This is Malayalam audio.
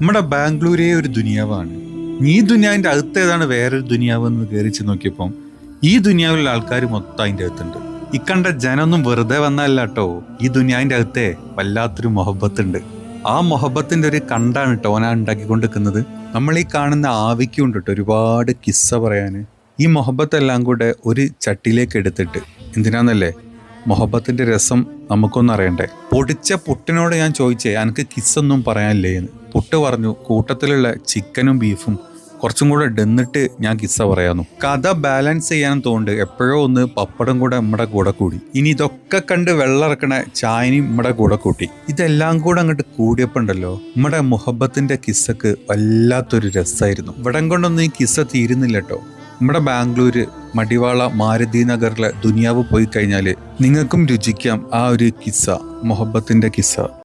നമ്മുടെ ബാംഗ്ലൂരേ ഒരു ദുനിയാവാണ്. ഈ ദുനിയാവിന്റെ അകത്തേതാണ് വേറൊരു ദുനിയാവ് എന്ന് കയറിച്ച് നോക്കിയപ്പം ഈ ദുനിയാവിലുള്ള ആൾക്കാർ മൊത്തം അതിന്റെ അകത്തുണ്ട്. ഇക്കണ്ട ജനമൊന്നും വെറുതെ വന്നല്ല കേട്ടോ ഈ ദുനിയാവിന്റെ അകത്തെ വല്ലാത്തൊരു മൊഹബത്തുണ്ട്. ആ മൊഹബത്തിന്റെ ഒരു കണ്ടാണ് കേട്ടോ ഓന ഉണ്ടാക്കിക്കൊണ്ടിരിക്കുന്നത്. നമ്മൾ ഈ കാണുന്ന ആവിക്കും ഉണ്ട് കേട്ടോ ഒരുപാട് കിസ്സ പറയാന്. ഈ മൊഹബത്തെല്ലാം കൂടെ ഒരു ചട്ടിയിലേക്ക് എടുത്തിട്ട്. എന്തിനാന്നല്ലേ? മൊഹബത്തിന്റെ രസം നമുക്കൊന്നും അറിയണ്ടേ? പൊടിച്ച പുട്ടിനോട് ഞാൻ ചോദിച്ചേ എനിക്ക് കിസ്സൊന്നും പറയാനില്ലേ? എന്ന്. പുട്ട് പറഞ്ഞു കൂട്ടത്തിലുള്ള ചിക്കനും ബീഫും കുറച്ചും കൂടെ ഡെന്നിട്ട് ഞാൻ കിസ്സ പറയാന്നു. കഥ ബാലൻസ് ചെയ്യാൻ തോന്നുന്നുണ്ട്. എപ്പോഴോ ഒന്ന് പപ്പടം കൂടെ നമ്മുടെ കൂടെ കൂടി. ഇനി ഇതൊക്കെ കണ്ട് വെള്ളറക്കണ ചായനയും നമ്മുടെ കൂടെ കൂട്ടി. ഇതെല്ലാം കൂടെ അങ്ങോട്ട് കൂടിയപ്പോണ്ടല്ലോ നമ്മുടെ മുഹബത്തിന്റെ കിസ്സക്ക് വല്ലാത്തൊരു രസമായിരുന്നു ഇവിടം കൊണ്ടൊന്നും ഈ കിസ്സ തീരുന്നില്ല കേട്ടോ നമ്മുടെ ബാംഗ്ലൂര് മടിവാള മാരുതി നഗറിലെ ദുനിയാവ് പോയി കഴിഞ്ഞാൽ നിങ്ങൾക്കും രുചിക്കാം ആ ഒരു കിസ്സ മൊഹബത്തിന്റെ കിസ്സ.